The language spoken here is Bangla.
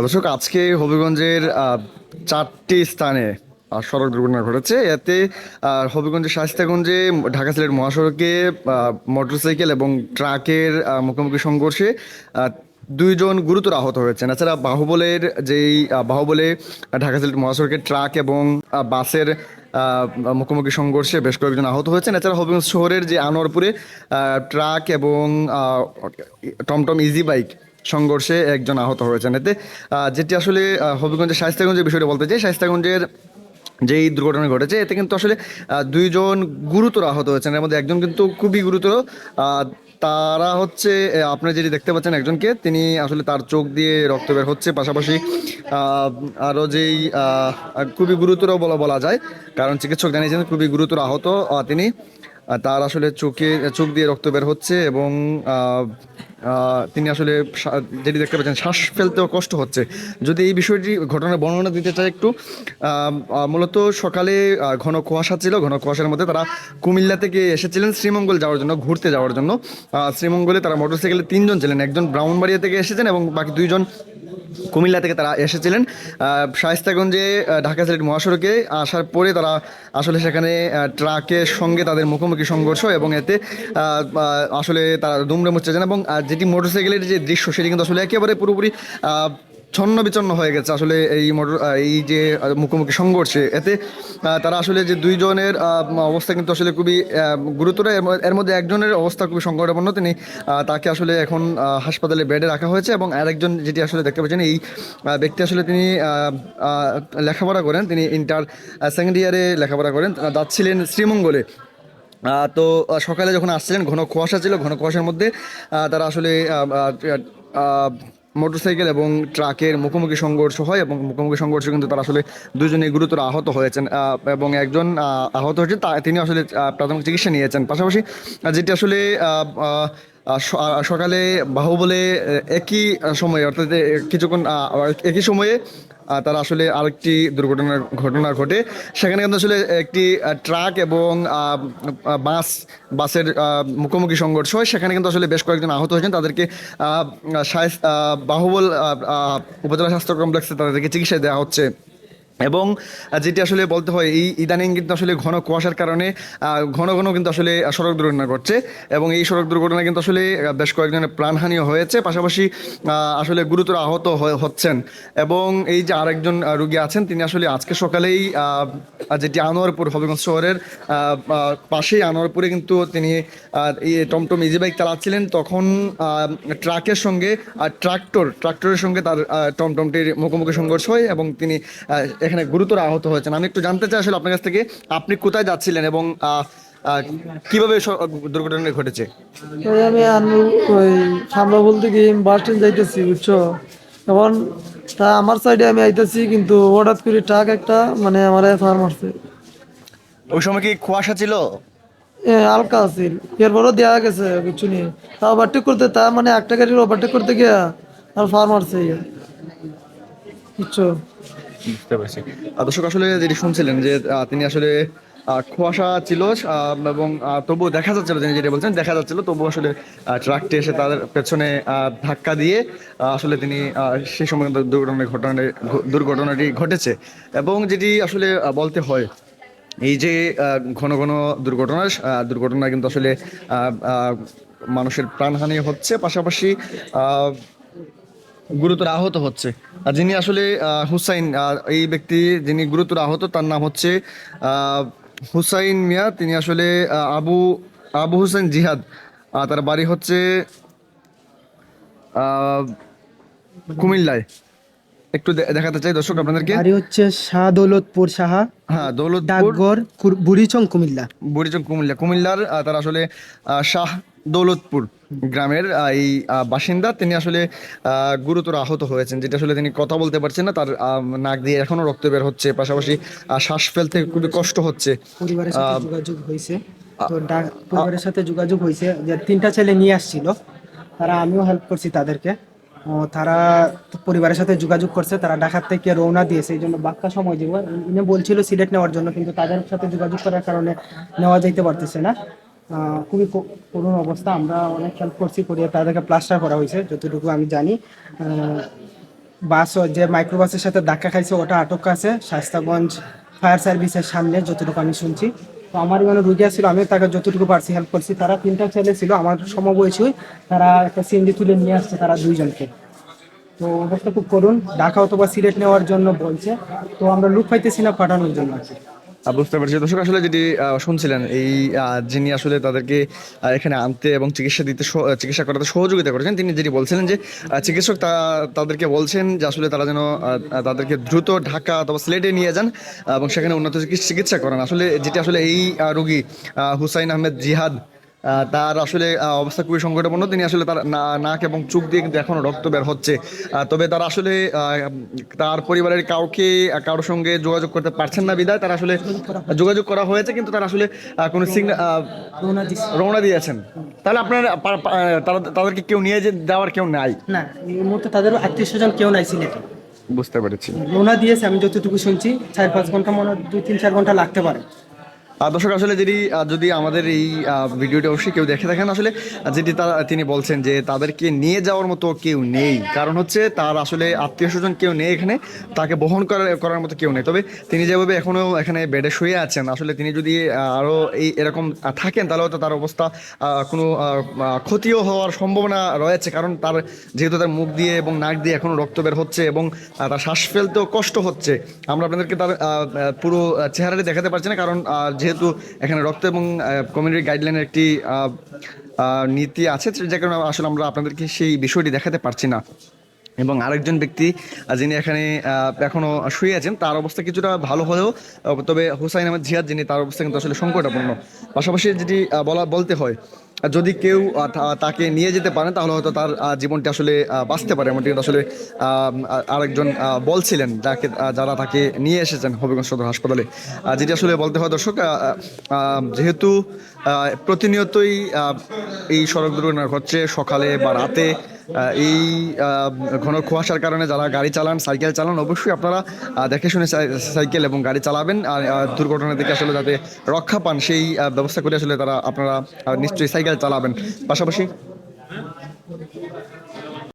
দর্শক, আজকে হবিগঞ্জের চারটি স্থানে সড়ক দুর্ঘটনা ঘটেছে। এতে হবিগঞ্জের শাস্তাগঞ্জে ঢাকা সিলেট মহাসড়কে মোটরসাইকেল এবং ট্রাকের মুখোমুখি সংঘর্ষে দুইজন গুরুতর আহত হয়েছেন। এছাড়া বাহুবলের যেই বাহুবলে ঢাকা সিলেট মহাসড়কের ট্রাক এবং বাসের মুখোমুখি সংঘর্ষে বেশ কয়েকজন আহত হয়েছেন। এছাড়া হবিগঞ্জ শহরের যে আনোয়ারপুরে ট্রাক এবং টমটম ইজি বাইক সংঘর্ষে একজন আহত হয়েছেন। এতে যেটি আসলে হবিগঞ্জের শাস্তাগঞ্জের বিষয়টা বলতে চাই শাস্তাগঞ্জের যেই দুর্ঘটনা ঘটেছে, এতে কিন্তু আসলে দুইজন গুরুতর আহত হয়েছেন। এর মধ্যে একজন কিন্তু খুবই গুরুতর তারা হচ্ছে আপনারা যেটি দেখতে পাচ্ছেন একজনকে, তিনি আসলে তার চোখ দিয়ে রক্ত বের হচ্ছে। পাশাপাশি আরও যেই খুবই গুরুতর বলা বলা যায়, কারণ চিকিৎসক জানিয়েছেন খুবই গুরুতর আহত তিনি। তার আসলে চোখে, চোখ দিয়ে রক্ত বের হচ্ছে এবং তিনি আসলে যেটি দেখতে পাচ্ছেন, শ্বাস ফেলতেও কষ্ট হচ্ছে। যদি এই বিষয়টি ঘটনার বর্ণনা দিতে চাই একটু মূলত সকালে ঘন কুয়াশা ছিল, ঘন কুয়াশার মধ্যে তারা কুমিল্লা থেকে এসেছিলেন শ্রীমঙ্গল যাওয়ার জন্য, ঘুরতে যাওয়ার জন্য। শ্রীমঙ্গলে তারা মোটরসাইকেলে তিনজন ছিলেন, একজন ব্রাউনবাড়িয়া থেকে এসেছেন এবং বাকি দুইজন কুমিল্লা থেকে তারা এসেছিলেন। শায়স্তাগঞ্জে ঢাকা সিলেট মহাসড়কে আসার পরে তারা আসলে সেখানে ট্রাকের সঙ্গে তাদের মুখোমুখি সংঘর্ষ এবং এতে আসলে তারা দুমড়ে মুচড়ে যান এবং যেটি মোটরসাইকেলের যে দৃশ্য সেটি কিন্তু আসলে একেবারে পুরোপুরি ছন্ন বিচ্ছন্ন হয়ে গেছে আসলে এই মোটর এই যে মুখোমুখি সংঘর্ষে। এতে তারা আসলে যে দুইজনের অবস্থা কিন্তু আসলে খুবই গুরুতর। এর মধ্যে একজনের অবস্থা খুবই সংকটাপন্ন। তিনি তাকে আসলে এখন হাসপাতালে বেডে রাখা হয়েছে এবং আরেকজন যেটি আসলে দেখতে পাচ্ছেন, এই ব্যক্তি আসলে তিনি লেখাপড়া করেন। তিনি ইন্টার সেকেন্ড ইয়ারে লেখাপড়া করেন। যাচ্ছিলেন শ্রীমঙ্গলে। তো সকালে যখন আসছিলেন, ঘন কুয়াশা ছিল। ঘন কুয়াশার মধ্যে তারা আসলে মোটরসাইকেল এবং ট্রাকের মুখোমুখি সংঘর্ষ হয় এবং মুখোমুখি সংঘর্ষে কিন্তু তারা আসলে দুজনেই গুরুতর আহত হয়েছেন এবং একজন আহত হয়েছেন, তা, তিনি আসলে প্রাথমিক চিকিৎসা নিয়েছেন। পাশাপাশি যেটি আসলে সকালে বাহুবলে একই সময়ে, অর্থাৎ কিছুক্ষণ একই সময়ে তারা আসলে আরেকটি দুর্ঘটনার ঘটনা ঘটে। সেখানে কিন্তু আসলে একটি ট্রাক এবং বাস, বাসের মুখোমুখি সংঘর্ষ হয়। সেখানে কিন্তু আসলে বেশ কয়েকজন আহত হয়েছেন। তাদেরকে বাহুবল উপজেলা স্বাস্থ্য কমপ্লেক্সে তাদেরকে চিকিৎসা দেওয়া হচ্ছে। এবং যেটি আসলে বলতে হয়, এই ইদানিং কিন্তু আসলে ঘন কুয়াশার কারণে ঘন ঘন কিন্তু আসলে সড়ক দুর্ঘটনা ঘটছে এবং এই সড়ক দুর্ঘটনা কিন্তু আসলে বেশ কয়েকজনের প্রাণহানিও হয়েছে। পাশাপাশি আসলে গুরুতর আহত হচ্ছেন এবং এই যে আরেকজন রুগী আছেন, তিনি আসলে আজকে সকালেই যেটি আনোয়ারপুর, হবিগঞ্জ শহরের পাশেই আনোয়ারপুরে কিন্তু তিনি এই টমটম ইজি বাইক চালাচ্ছিলেন। তখন ট্রাকের সঙ্গে ট্রাক্টর, ট্রাক্টরের সঙ্গে তার টমটমটির মুখোমুখি সংঘর্ষ হয় এবং তিনি এখানে গুরুতর আহত হয়েছেন। আমি একটু জানতে চাই আসলে আপনার কাছ থেকে আপনি কোথায় যাচ্ছিলেন এবং কীভাবে দুর্ঘটনা ঘটেছে? আমি ওই সামলা বলতে গিয়ে বাস স্ট্যান্ড যাইতেছি বুঝছ? এখন তা আমার সাইডে আমি আইতেছি কিন্তু হঠাৎ করে ট্রাক একটা মানে আমার ফার মারছে। ওই সময় কি কুয়াশা ছিল? হালকা আছিল। এরপরও দেওয়া গেছে কিছু নিয়ে তা ওভারটেক করতে তা মানে একটা গাড়ির ওভারটেক করতে গিয়া আর ফার মারছে। বুঝছ? বুঝতে পারছি। দর্শক, আসলে যেটি শুনছিলেন যে তিনি আসলে কুয়াশা ছিল এবং তবুও দেখা যাচ্ছিল, তিনি যেটা বলছেন, দেখা যাচ্ছিল, তবুও আসলে ট্রাকটি এসে তাদের পেছনে ধাক্কা দিয়ে আসলে তিনি সেই সময় কিন্তু দুর্ঘটনার ঘটনাটি ঘ- দুর্ঘটনাটি ঘটেছে। এবং যেটি আসলে বলতে হয়, এই যে ঘন ঘন দুর্ঘটনা দুর্ঘটনা কিন্তু আসলে মানুষের প্রাণহানি হচ্ছে। পাশাপাশি গুরুতর আহত হচ্ছে। আর যিনি আসলে আহ, হুসাইন এই ব্যক্তি যিনি গুরুতর আহত তার নাম হচ্ছে হুসাইন মিয়া। তিনি আসলে আবু আবু হুসেন জিহাদ। তার বাড়ি হচ্ছে কুমিল্লায়। একটু দেখাতে চাই দর্শক আপনাদেরকে। বাড়ি হচ্ছে শাহ দৌলতপুর সাহা। হ্যাঁ দৌলত ডাকঘর বুড়িচং কুমিল্লা। বুড়িচং কুমিল্লা। কুমিল্লার তার আসলে আহ, শাহ দৌলতপুর গ্রামের এই বাসিন্দা তিনি আসলে গুরুতর আহত হয়েছেন যেটা আসলে তিনি কথা বলতে পারছেন না তার নাক দিয়ে এখনও রক্ত বের হচ্ছে পাশাপাশি শ্বাস ফেলতে খুবই কষ্ট হচ্ছে। পরিবারের সাথে যোগাযোগ হয়েছে। তো পরিবারের সাথে যোগাযোগ হয়েছে যে তিনটা ছেলে নিয়ে আসছিল। তারা আমিও হেল্প করছি তাদেরকে। তারা পরিবারের সাথে যোগাযোগ করছে তারা ঢাকার থেকে রওনা দিয়েছে এই জন্য বাক্কা সময় দিব। ইনি বলছিল সিলেট নেওয়ার জন্য কিন্তু তাদের সাথে যোগাযোগ করার কারণে নেওয়া যাইতে পারতেছে না। খুবই করুণ অবস্থা। আমরা অনেক হেল্প করছি করিয়ে। তাদেরকে প্লাস্টার করা হয়েছে যতটুকু আমি জানি। বাস যে মাইক্রোবাসের সাথে ধাক্কা খাইছে ওটা আটক আছে শাস্তাগঞ্জ ফায়ার সার্ভিসের সামনে যতটুকু আমি শুনছি। তো আমার এখানে রুগী ছিল আমি তাকে যতটুকু পারছি হেল্প করছি। তারা তিনটা ছেলে ছিল আমার সমবয়সী। তারা একটা সিএনজি তুলে নিয়ে আসছে তারা দুইজনকে। তো অবস্থা খুব করুন ঢাকা অথবা সিলেট নেওয়ার জন্য বলছে। তো আমরা লুক পাইতেছি না পাঠানোর জন্য। আহ, বুঝতে পারছি। দর্শক, আসলে যেটি শুনছিলেন, এই যিনি আসলে তাদেরকে এখানে আনতে এবং চিকিৎসা দিতে চিকিৎসা করাতে সহযোগিতা করেছেন, তিনি যেটি বলছিলেন যে চিকিৎসক তাদেরকে বলছেন যে, আসলে তারা যেন তাদেরকে দ্রুত ঢাকা অথবা সিলেটে নিয়ে যান এবং সেখানে উন্নত চিকিৎসা- করান। আসলে যেটি আসলে এই রুগী হুসাইন আহমেদ জিহাদ তার আসলে অবস্থা খুবই সংকটপূর্ণ তিনি আসলে তার নাক এবং চোখ দিয়ে কিন্তু এখনও রক্ত বের হচ্ছে। তবে তারা আসলে তার পরিবারের কাউকে কারোর সঙ্গে যোগাযোগ করতে পারছেন না বিদায়। তারা আসলে যোগাযোগ করা হয়েছে কিন্তু তারা আসলে কোনো রওনা। দিয়েছেন। তাহলে আপনার তাদেরকে কেউ নিয়ে যাওয়ার কেউ নাই? না এই মুহূর্তে তাদের আত্মীয় স্বজন কেউ নাই সিলেটে। বুঝতে পেরেছি। রওনা দিয়েছে আমি যতটুকু শুনছি চার পাঁচ ঘণ্টা মনে হয় দুই তিন চার ঘণ্টা লাগতে পারে। দর্শক আসলে আহ, যদি আমাদের এই ভিডিওটি অবশ্যই কেউ দেখে থাকেন আসলে যেটি তারা তিনি বলছেন যে তাদেরকে নিয়ে যাওয়ার মতো কেউ নেই। কারণ হচ্ছে তার আসলে আত্মীয় স্বজন কেউ নেই এখানে তাকে বহন করার করার মতো কেউ নেই। তবে তিনি যেভাবে এখনও এখানে বেডে শুয়ে আছেন আসলে তিনি যদি আরও এই এরকম থাকেন তাহলে হয়তো তার অবস্থা কোনো ক্ষতিও হওয়ার সম্ভাবনা রয়েছে। কারণ তার যেহেতু তার মুখ দিয়ে এবং নাক দিয়ে এখনও রক্ত বের হচ্ছে এবং তার শ্বাস ফেলতেও কষ্ট হচ্ছে। আমরা আপনাদেরকে তার পুরো চেহারাটি দেখাতে পারছি না কারণ আহ, যেহেতু এখানে রক্ত এবং কমিউনিটি গাইডলাইনের একটি নীতি আছে যে কারণে আসলে আমরা আপনাদেরকে সেই বিষয়টি দেখাতে পারছি না। এবং আরেকজন ব্যক্তি যিনি এখানে এখনও এখনও শুয়ে আছেন, তার অবস্থা কিছুটা ভালো হলেও তবে হুসাইন আহমেদ জিয়াদ, যিনি তার অবস্থা কিন্তু আসলে সংকটাপন্ন। পাশাপাশি যেটি বলা, বলতে হয় যদি কেউ তাকে নিয়ে যেতে পারেন তাহলে হয়তো তার জীবনটি আসলে বাঁচতে পারে, এমনটি আসলে আরেকজন বলছিলেন, যাকে যারা তাকে নিয়ে এসেছেন হবিগঞ্জ সদর হাসপাতালে। যেটি আসলে বলতে হয়, দর্শক যেহেতু প্রতিনিয়তই এই সড়ক দুর্ঘটনা ঘটছে সকালে বা রাতে এই ঘন কুয়াশার কারণে যারা গাড়ি চালান, সাইকেল চালান, অবশ্যই আপনারা দেখে শুনে সাইকেল এবং গাড়ি চালাবেন। আর দুর্ঘটনা থেকে আসলে যাতে রক্ষা পান, সেই ব্যবস্থা করে আসলে তারা আপনারা নিশ্চয়ই সাইকেল চালাবেন। পাশাপাশি